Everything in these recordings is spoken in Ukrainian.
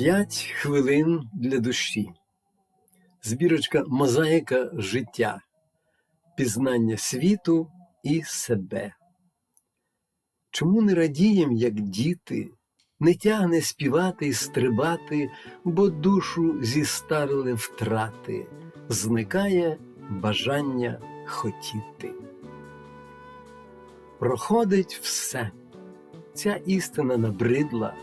П'ять хвилин для душі. Збірочка Мозаїка життя, пізнання світу і себе. Чому не радієм, як діти, не тягне співати і стрибати, бо душу зістарили втрати, зникає бажання хотіти. Проходить все, ця істина набридла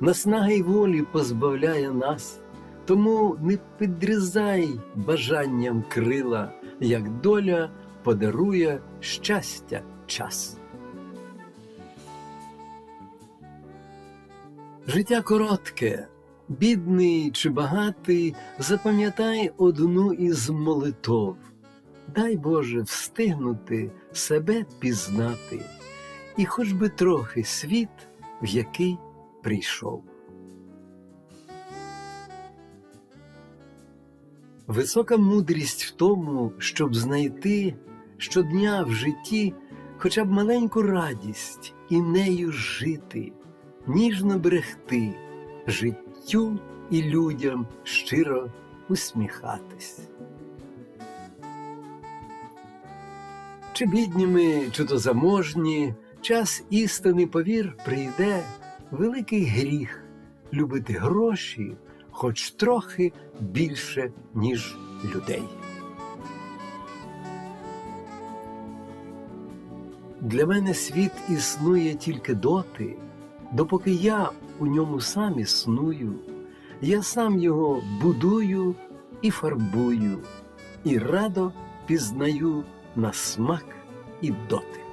наснаги й волі позбавляє нас, тому не підрізай бажанням крила, як доля подарує щастя час. Життя коротке, бідний чи багатий, запам'ятай одну із молитов. Дай Боже встигнути себе пізнати, і хоч би трохи світ, в який прийшов. Висока мудрість в тому, щоб знайти щодня в житті хоча б маленьку радість і нею жити, ніжно берегти, життю і людям щиро усміхатись. Чи бідні ми, чи то заможні, час істини, повір, прийде великий гріх любити гроші хоч трохи більше, ніж людей. Для мене світ існує тільки доти, допоки я у ньому сам існую, я сам його будую і фарбую, і радо пізнаю на смак і дотик.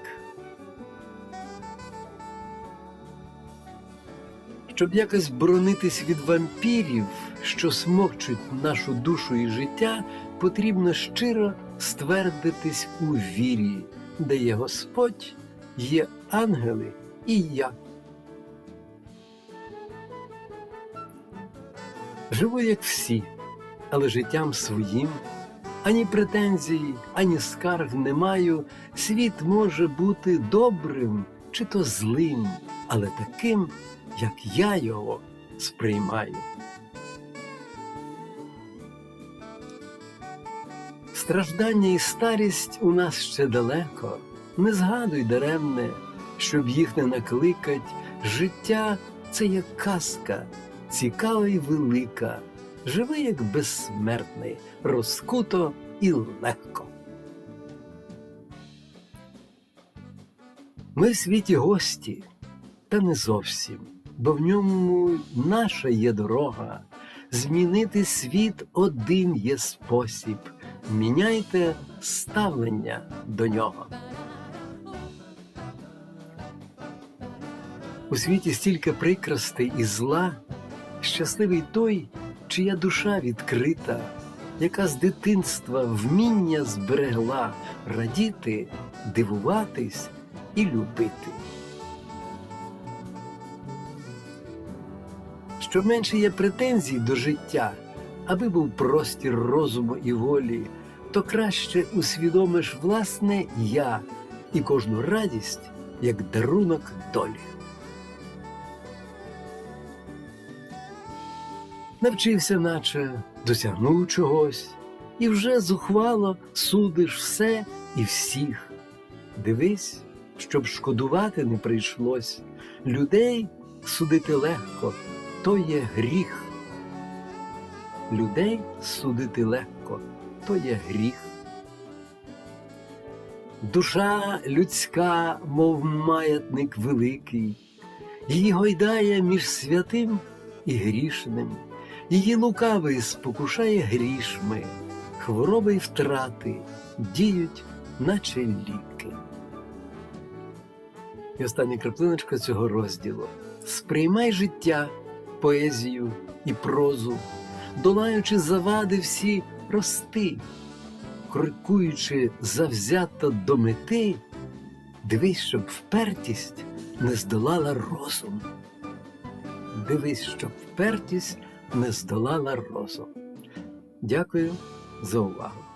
Щоб якось боронитись від вампірів, що смокчуть нашу душу і життя, потрібно щиро ствердитись у вірі, де є Господь, є ангели і я. Живу, як всі, але життям своїм, ані претензій, ані скарг не маю. Світ може бути добрим чи то злим, але таким як я його сприймаю. Страждання і старість у нас ще далеко, не згадуй даремне, щоб їх не накликать. Життя це як казка, цікава і велика, живи як безсмертний, розкуто і легко. Ми в світі гості, та не зовсім бо в ньому наша є дорога. Змінити світ один є спосіб. Міняйте ставлення до нього. У світі стільки прикрастей і зла, щасливий той, чия душа відкрита, яка з дитинства вміння зберегла радіти, дивуватись і любити. Що менше є претензій до життя, аби був простір розуму і волі, то краще усвідомиш власне я і кожну радість як дарунок долі. Навчився, наче досягнув чогось, і вже зухвало судиш все і всіх. Дивись, щоб шкодувати не прийшлось, людей судити легко то є гріх. Людей судити легко, то є гріх. Душа людська, мов маятник великий, її гойдає між святим і грішним, її лукавий спокушає грішми, хвороби й втрати діють, наче ліки. І остання краплиночка цього розділу сприймай життя поезію і прозу, долаючи завади всі рости, крокуючи завзято до мети, дивись, щоб впертість не здолала розум. Дивись, щоб впертість не здолала розум. Дякую за увагу.